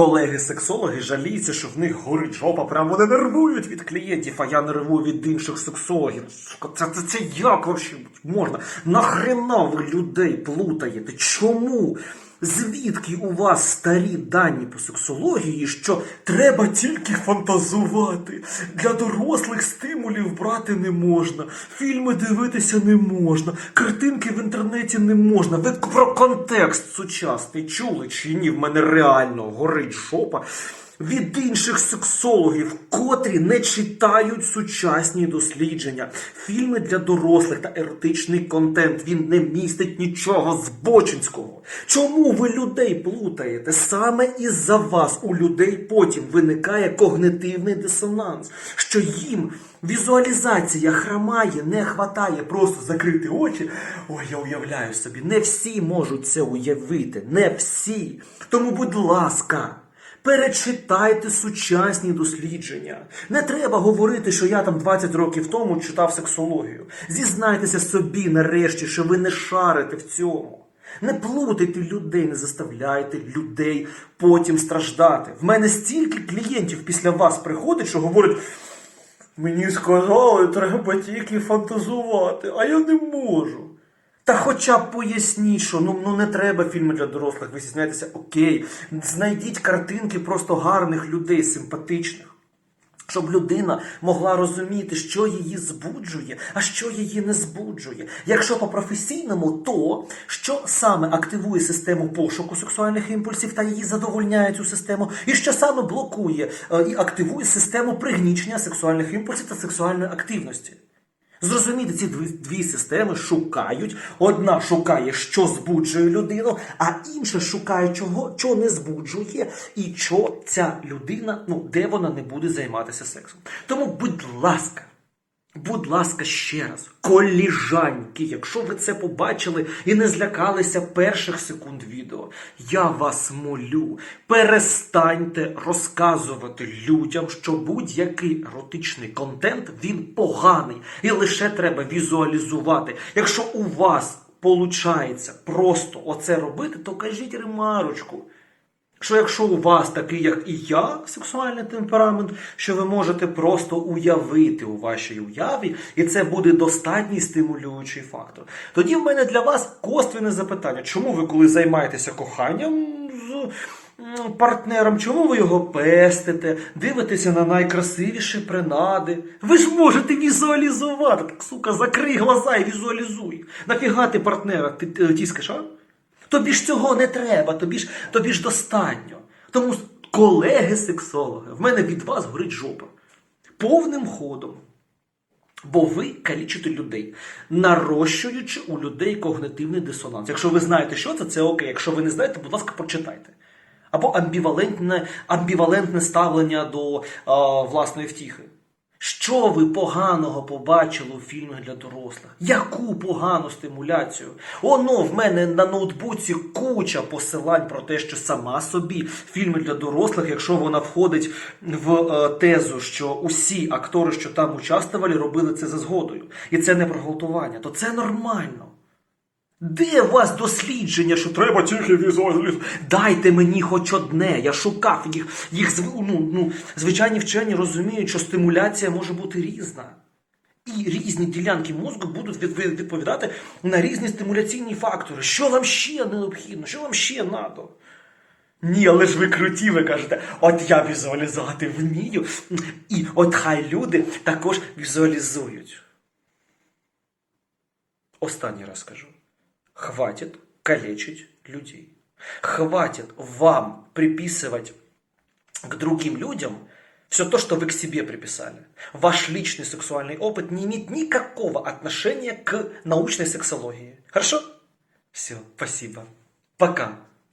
колеги-сексологи жаліються, що в них горить жопа, прямо вони нервують від клієнтів, а я нервую від інших сексологів. Це, це, це як вообще можна? Нахрена ви людей плутаєте? Чому? Звідки у вас старі дані по сексології, що треба тільки фантазувати? Для дорослих стимулів брати не можна, фільми дивитися не можна, картинки в інтернеті не можна. Ви про контекст сучасний чули чи ні? В мене реально горить жопа. Від інших сексологів, котрі не читають сучасні дослідження, фільми для дорослих та еротичний контент. Він не містить нічого збочинського. Чому ви людей плутаєте? Саме із-за вас у людей потім виникає когнитивний дисонанс, що їм візуалізація хромає, не хватає просто закрити очі. Ой, я уявляю собі, не всі можуть це уявити, не всі. Тому, будь ласка. Перечитайте сучасні дослідження. Не треба говорити, що я там 20 років тому читав сексологію. Зізнайтеся собі нарешті, що ви не шарите в цьому. Не плутайте людей, не заставляйте людей потім страждати. В мене стільки клієнтів після вас приходить, що говорять. Мені сказали, треба тільки фантазувати, а я не можу. Та хоча б поясніть, що ну, ну не треба фільми для дорослих, ви зізнаєтеся, окей. Знайдіть картинки просто гарних людей, симпатичних. Щоб людина могла розуміти, що її збуджує, а що її не збуджує. Якщо по професійному, то що саме активує систему пошуку сексуальних імпульсів та її задовольняє цю систему, і що саме блокує е, і активує систему пригнічення сексуальних імпульсів та сексуальної активності. Зрозуміти, ці дві, дві системи шукають. Одна шукає, що збуджує людину, а інша шукає, чого, чого не збуджує, і що ця людина, ну, де вона не буде займатися сексом. Тому, будь ласка, будь ласка, ще раз, коліжаньки, якщо ви це побачили і не злякалися перших секунд відео, я вас молю, перестаньте розказувати людям, що будь-який еротичний контент він поганий, і лише треба візуалізувати. Якщо у вас виходить просто оце робити, то кажіть ремарочку. Що якщо у вас такий, як і я, сексуальний темперамент, що ви можете просто уявити у вашій уяві, і це буде достатній стимулюючий фактор. Тоді в мене для вас косвене запитання, чому ви, коли займаєтеся коханням з партнером, чому ви його пестите, дивитеся на найкрасивіші принади? Ви ж можете візуалізувати. Так, сука, закрий глаза і візуалізуй. Нафіга ти партнера ти, тіскаєш, а? Тобі ж цього не треба, тобі ж, тобі ж достатньо. Тому, колеги-сексологи, в мене від вас горить жопа. Повним ходом. Бо ви калічите людей, нарощуючи у людей когнитивний дисонанс. Якщо ви знаєте, що це, це окей. Якщо ви не знаєте, будь ласка, прочитайте. Або амбівалентне, амбівалентне ставлення до а, власної втіхи. Що ви поганого побачили у фільмах для дорослих? Яку погану стимуляцію? Оно в мене на ноутбуці куча посилань про те, що сама собі фільми для дорослих, якщо вона входить в е, тезу, що усі актори, що там участвували, робили це за згодою. І це не про гвалтування, то це нормально. Де у вас дослідження, що треба тільки візуалізувати? Дайте мені хоч одне. Я шукав їх. Їх ну, ну, звичайні вчені розуміють, що стимуляція може бути різна. І різні ділянки мозку будуть від- від- відповідати на різні стимуляційні фактори. Що вам ще необхідно? Що вам ще треба? Ні, але ж ви круті, ви кажете, от я візуалізувати вмію, і от хай люди також візуалізують. Останній раз скажу. Хватит калечить людей. Хватит вам приписывать к другим людям все то, что вы к себе приписали. Ваш личный сексуальный опыт не имеет никакого отношения к научной сексологии. Хорошо? Все, спасибо. Пока.